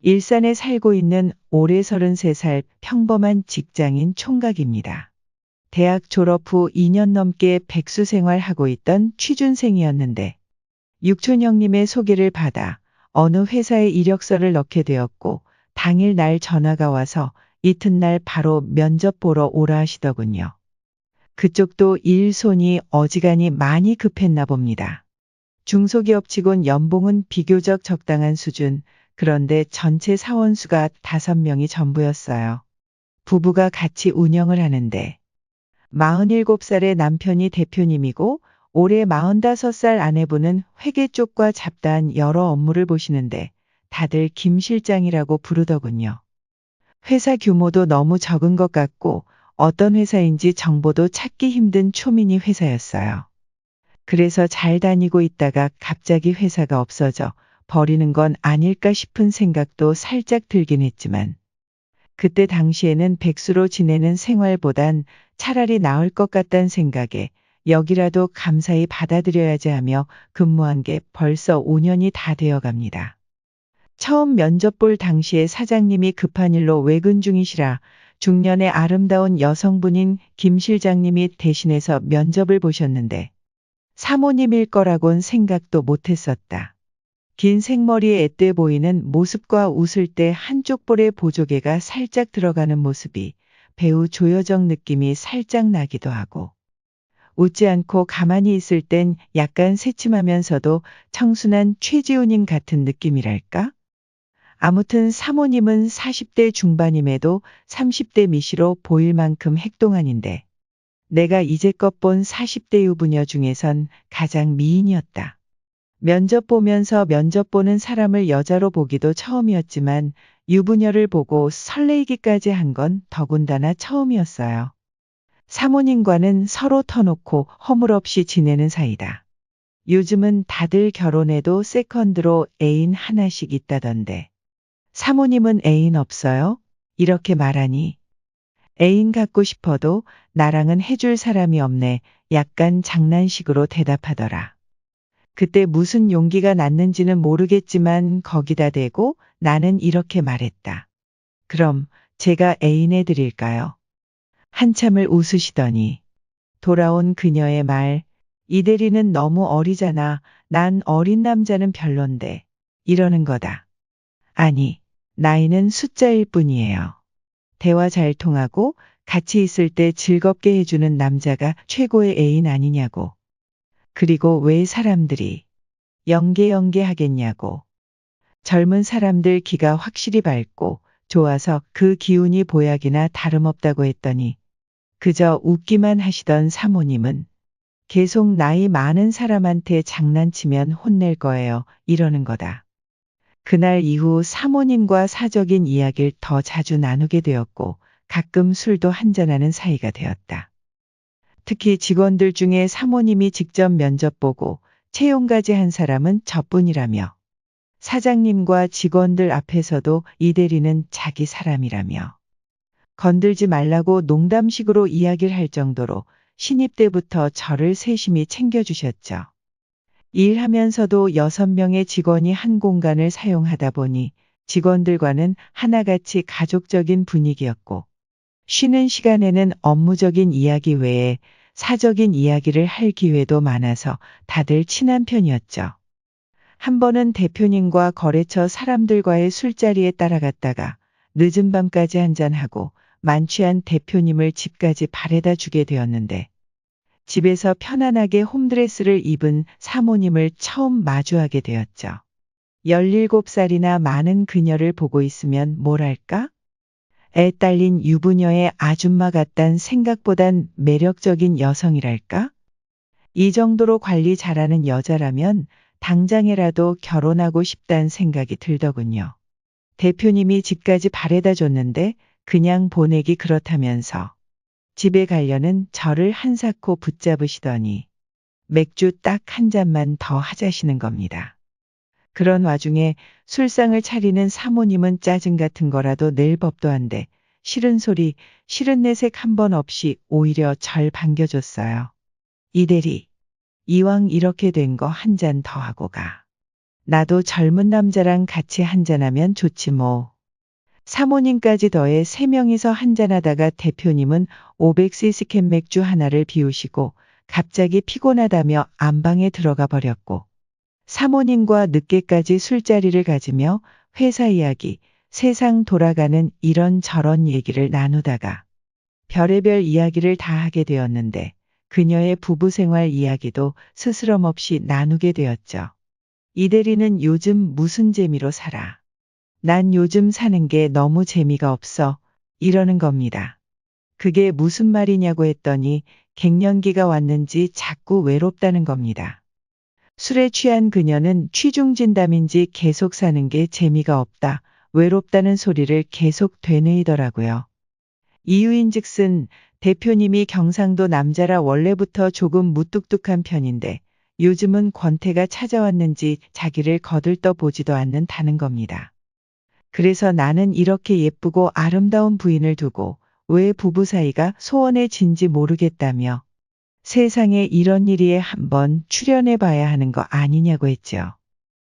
일산에 살고 있는 올해 33살 평범한 직장인 총각입니다. 대학 졸업 후 2년 넘게 백수 생활하고 있던 취준생이었는데 육촌 형님의 소개를 받아 어느 회사에 이력서를 넣게 되었고 당일 날 전화가 와서 이튿날 바로 면접 보러 오라 하시더군요. 그쪽도 일 손이 어지간히 많이 급했나 봅니다. 중소기업 직원 연봉은 비교적 적당한 수준, 그런데 전체 사원수가 5명이 전부였어요. 부부가 같이 운영을 하는데 47살의 남편이 대표님이고 올해 45살 아내분은 회계 쪽과 잡다한 여러 업무를 보시는데 다들 김 실장이라고 부르더군요. 회사 규모도 너무 적은 것 같고 어떤 회사인지 정보도 찾기 힘든 초미니 회사였어요. 그래서 잘 다니고 있다가 갑자기 회사가 없어져 버리는 건 아닐까 싶은 생각도 살짝 들긴 했지만 그때 당시에는 백수로 지내는 생활보단 차라리 나을 것 같다는 생각에 여기라도 감사히 받아들여야지 하며 근무한 게 벌써 5년이 다 되어 갑니다. 처음 면접 볼 당시에 사장님이 급한 일로 외근 중이시라 중년의 아름다운 여성분인 김 실장님이 대신해서 면접을 보셨는데 사모님일 거라곤 생각도 못했었다. 긴 생머리에 앳돼 보이는 모습과 웃을 때 한쪽 볼에 보조개가 살짝 들어가는 모습이 배우 조여정 느낌이 살짝 나기도 하고 웃지 않고 가만히 있을 땐 약간 새침하면서도 청순한 최지훈님 같은 느낌이랄까? 아무튼 사모님은 40대 중반임에도 30대 미시로 보일 만큼 핵동안인데 내가 이제껏 본 40대 유부녀 중에선 가장 미인이었다. 면접 보면서 면접 보는 사람을 여자로 보기도 처음이었지만 유부녀를 보고 설레이기까지 한 건 더군다나 처음이었어요. 사모님과는 서로 터놓고 허물없이 지내는 사이다. 요즘은 다들 결혼해도 세컨드로 애인 하나씩 있다던데. 사모님은 애인 없어요? 이렇게 말하니. 애인 갖고 싶어도 나랑은 해줄 사람이 없네. 약간 장난식으로 대답하더라. 그때 무슨 용기가 났는지는 모르겠지만 거기다 대고 나는 이렇게 말했다. 그럼 제가 애인해 드릴까요? 한참을 웃으시더니 돌아온 그녀의 말, 이 대리는 너무 어리잖아. 난 어린 남자는 별론데. 이러는 거다. 아니, 나이는 숫자일 뿐이에요. 대화 잘 통하고 같이 있을 때 즐겁게 해주는 남자가 최고의 애인 아니냐고. 그리고 왜 사람들이 연계 연계 하겠냐고. 젊은 사람들 기가 확실히 밝고 좋아서 그 기운이 보약이나 다름없다고 했더니 그저 웃기만 하시던 사모님은 계속 나이 많은 사람한테 장난치면 혼낼 거예요. 이러는 거다. 그날 이후 사모님과 사적인 이야기를 더 자주 나누게 되었고 가끔 술도 한잔하는 사이가 되었다. 특히 직원들 중에 사모님이 직접 면접 보고 채용까지 한 사람은 저뿐이라며 사장님과 직원들 앞에서도 이 대리는 자기 사람이라며 건들지 말라고 농담식으로 이야기를 할 정도로 신입 때부터 저를 세심히 챙겨주셨죠. 일하면서도 6명의 직원이 한 공간을 사용하다 보니 직원들과는 하나같이 가족적인 분위기였고 쉬는 시간에는 업무적인 이야기 외에 사적인 이야기를 할 기회도 많아서 다들 친한 편이었죠. 한 번은 대표님과 거래처 사람들과의 술자리에 따라갔다가 늦은 밤까지 한잔하고 만취한 대표님을 집까지 바래다 주게 되었는데 집에서 편안하게 홈드레스를 입은 사모님을 처음 마주하게 되었죠. 17살이나 많은 그녀를 보고 있으면 뭐랄까? 애 딸린 유부녀의 아줌마 같단 생각보단 매력적인 여성이랄까? 이 정도로 관리 잘하는 여자라면 당장에라도 결혼하고 싶다는 생각이 들더군요. 대표님이 집까지 바래다 줬는데 그냥 보내기 그렇다면서 집에 가려는 저를 한사코 붙잡으시더니 맥주 딱 한 잔만 더 하자시는 겁니다. 그런 와중에 술상을 차리는 사모님은 짜증 같은 거라도 낼 법도 한데 싫은 소리, 싫은 내색 한 번 없이 오히려 절 반겨줬어요. 이대리, 이왕 이렇게 된 거 한 잔 더 하고 가. 나도 젊은 남자랑 같이 한잔하면 좋지 뭐. 사모님까지 더해 세 명이서 한잔하다가 대표님은 500cc 캔 맥주 하나를 비우시고 갑자기 피곤하다며 안방에 들어가 버렸고 사모님과 늦게까지 술자리를 가지며 회사 이야기, 세상 돌아가는 이런저런 얘기를 나누다가 별의별 이야기를 다 하게 되었는데 그녀의 부부 생활 이야기도 스스럼 없이 나누게 되었죠. 이 대리는 요즘 무슨 재미로 살아? 난 요즘 사는 게 너무 재미가 없어. 이러는 겁니다. 그게 무슨 말이냐고 했더니 갱년기가 왔는지 자꾸 외롭다는 겁니다. 술에 취한 그녀는 취중진담인지 계속 사는 게 재미가 없다, 외롭다는 소리를 계속 되뇌이더라고요. 이유인 즉슨 대표님이 경상도 남자라 원래부터 조금 무뚝뚝한 편인데 요즘은 권태가 찾아왔는지 자기를 거들떠 보지도 않는다는 겁니다. 그래서 나는 이렇게 예쁘고 아름다운 부인을 두고 왜 부부 사이가 소원해진지 모르겠다며 세상에 이런 일이 한번 출연해 봐야 하는 거 아니냐고 했죠.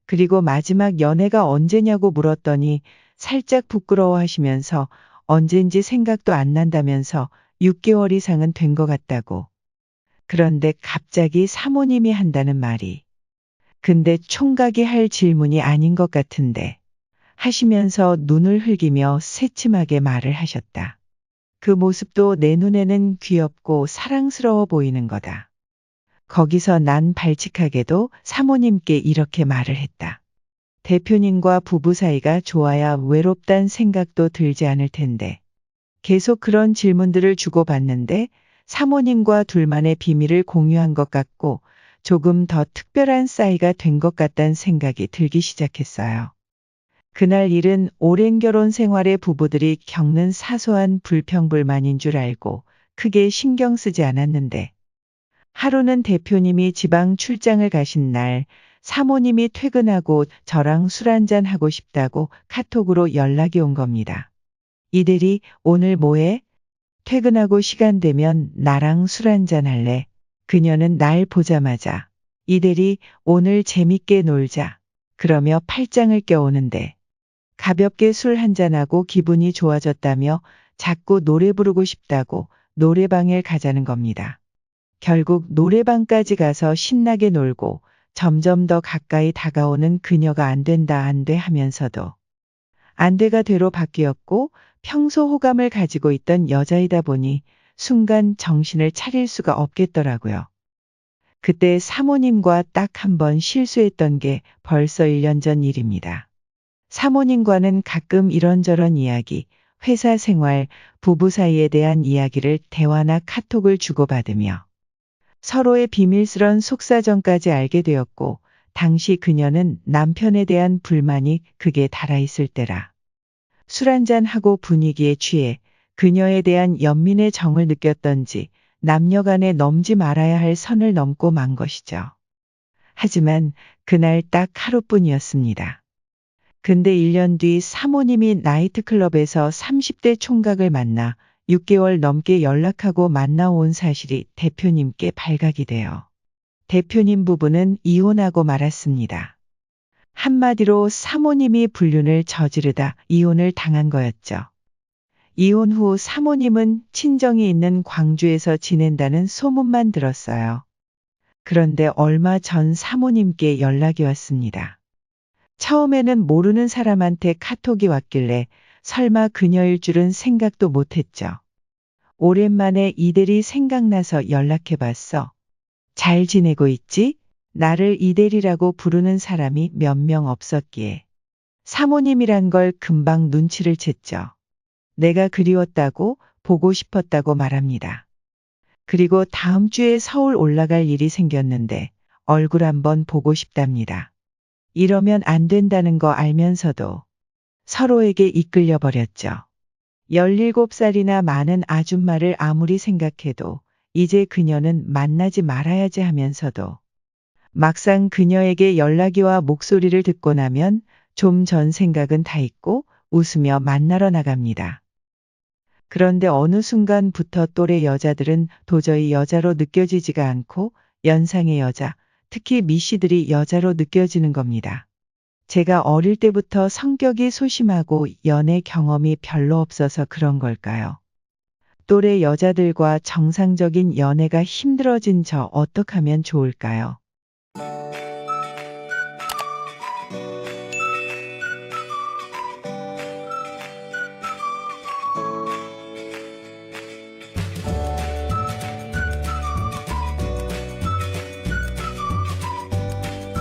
그리고 마지막 연애가 언제냐고 물었더니 살짝 부끄러워 하시면서 언젠지 생각도 안 난다면서 6개월 이상은 된 것 같다고. 그런데 갑자기 사모님이 한다는 말이. 근데 총각이 할 질문이 아닌 것 같은데. 하시면서 눈을 흘기며 새침하게 말을 하셨다. 그 모습도 내 눈에는 귀엽고 사랑스러워 보이는 거다. 거기서 난 발칙하게도 사모님께 이렇게 말을 했다. 대표님과 부부 사이가 좋아야 외롭단 생각도 들지 않을 텐데. 계속 그런 질문들을 주고받는데 사모님과 둘만의 비밀을 공유한 것 같고 조금 더 특별한 싸이가 된 것 같다는 생각이 들기 시작했어요. 그날 일은 오랜 결혼 생활의 부부들이 겪는 사소한 불평불만인 줄 알고 크게 신경 쓰지 않았는데 하루는 대표님이 지방 출장을 가신 날 사모님이 퇴근하고 저랑 술 한잔 하고 싶다고 카톡으로 연락이 온 겁니다. 이들이 오늘 뭐해? 퇴근하고 시간 되면 나랑 술 한잔 할래. 그녀는 날 보자마자 이대리 오늘 재밌게 놀자. 그러며 팔짱을 껴오는데 가볍게 술 한잔하고 기분이 좋아졌다며 자꾸 노래 부르고 싶다고 노래방에 가자는 겁니다. 결국 노래방까지 가서 신나게 놀고 점점 더 가까이 다가오는 그녀가 안 된다 안 돼 하면서도 안 돼가 되로 바뀌었고 평소 호감을 가지고 있던 여자이다 보니 순간 정신을 차릴 수가 없겠더라고요. 그때 사모님과 딱 한 번 실수했던 게 벌써 1년 전 일입니다. 사모님과는 가끔 이런저런 이야기, 회사 생활, 부부 사이에 대한 이야기를 대화나 카톡을 주고받으며 서로의 비밀스런 속사정까지 알게 되었고 당시 그녀는 남편에 대한 불만이 극에 달아있을 때라. 술 한잔하고 분위기에 취해 그녀에 대한 연민의 정을 느꼈던지 남녀 간에 넘지 말아야 할 선을 넘고 만 것이죠. 하지만 그날 딱 하루뿐이었습니다. 근데 1년 뒤 사모님이 나이트클럽에서 30대 총각을 만나 6개월 넘게 연락하고 만나온 사실이 대표님께 발각이 되어 대표님 부부는 이혼하고 말았습니다. 한마디로 사모님이 불륜을 저지르다 이혼을 당한 거였죠. 이혼 후 사모님은 친정이 있는 광주에서 지낸다는 소문만 들었어요. 그런데 얼마 전 사모님께 연락이 왔습니다. 처음에는 모르는 사람한테 카톡이 왔길래 설마 그녀일 줄은 생각도 못했죠. 오랜만에 이대리 생각나서 연락해봤어. 잘 지내고 있지? 나를 이대리라고 부르는 사람이 몇 명 없었기에. 사모님이란 걸 금방 눈치를 챘죠. 내가 그리웠다고 보고 싶었다고 말합니다. 그리고 다음 주에 서울 올라갈 일이 생겼는데 얼굴 한번 보고 싶답니다. 이러면 안 된다는 거 알면서도 서로에게 이끌려 버렸죠. 17살이나 많은 아줌마를 아무리 생각해도 이제 그녀는 만나지 말아야지 하면서도 막상 그녀에게 연락이 와 목소리를 듣고 나면 좀 전 생각은 다 잊고 웃으며 만나러 나갑니다. 그런데 어느 순간부터 또래 여자들은 도저히 여자로 느껴지지가 않고 연상의 여자, 특히 미씨들이 여자로 느껴지는 겁니다. 제가 어릴 때부터 성격이 소심하고 연애 경험이 별로 없어서 그런 걸까요? 또래 여자들과 정상적인 연애가 힘들어진 저 어떡하면 좋을까요?